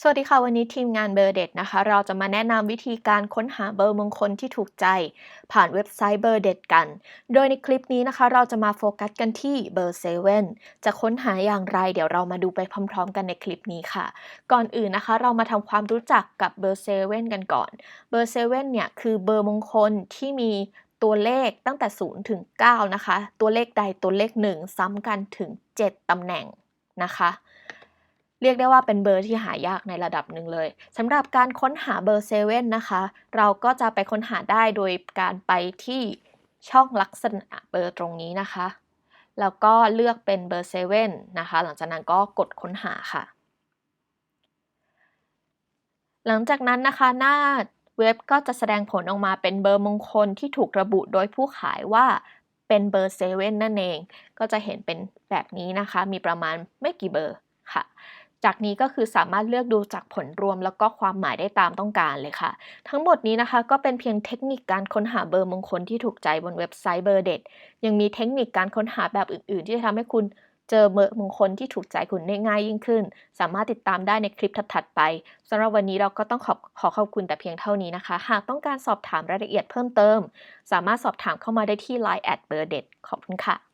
สวัสดีค่ะ วันนี้ทีมงานเบอร์เด็ดนะคะ เราจะมาแนะนำวิธีการค้นหาเบอร์มงคลที่ถูกใจ ผ่านเว็บไซต์เบอร์เด็ดกัน โดยในคลิปนี้นะคะ เราจะมาโฟกัสกันที่เบอร์เซเว่นจะค้นหาอย่างไร เดี๋ยวเรามาดูไปพร้อม ๆ กันในคลิปนี้ค่ะ ก่อนอื่นนะคะ เรามาทำความรู้จักกับเบอร์เซเว่นกันก่อน เบอร์เซเว่นเนี่ยคือเบอร์มงคลที่มีตัวเลขตั้งแต่ 0 ถึง 9 นะคะ ตัวเลขใดตัวเลข1ซ้ำกันถึง 7ตำแหน่งนะคะ เรียกได้ว่าเป็นเบอร์ที่หายากในระดับหนึ่งเลยสำหรับการค้นหาเบอร์เซเว่นนะคะ เราก็จะไปค้นหาได้โดยการไปที่ช่องลักษณะเบอร์ตรงนี้นะคะ แล้วก็เลือกเป็นเบอร์เซเว่นนะคะ หลังจากนั้นก็กดค้นหาค่ะ หลังจากนั้นนะคะหน้าเว็บก็จะแสดงผลออกมาเป็นเบอร์มงคลที่ถูกระบุโดยผู้ขายว่าเป็นเบอร์เซเว่นนั่นเอง ก็จะเห็นเป็นแบบนี้นะคะ มีประมาณไม่กี่เบอร์ จากนี้ก็คือสามารถเลือกดูจากผลรวม แล้วก็ความหมายได้ตามต้องการเลยค่ะ ทั้งหมดนี้นะคะก็เป็นเพียงเทคนิคการค้นหาเบอร์มงคลที่ถูกใจบนเว็บไซต์เบอร์เด็ด ยังมีเทคนิคการค้นหาแบบอื่น ๆ ที่จะทำให้คุณเจอเบอร์มงคลที่ถูกใจคุณได้ง่ายยิ่งขึ้น สามารถติดตามได้ในคลิปถัดๆไปสำหรับวันนี้เราก็ต้องขอขอขอบคุณแต่เพียงเท่านี้นะคะ หากต้องการสอบถามรายละเอียดเพิ่มเติม สามารถสอบถามเข้ามาได้ที่ Line แอดเบอร์เด็ดขอบคุณค่ะ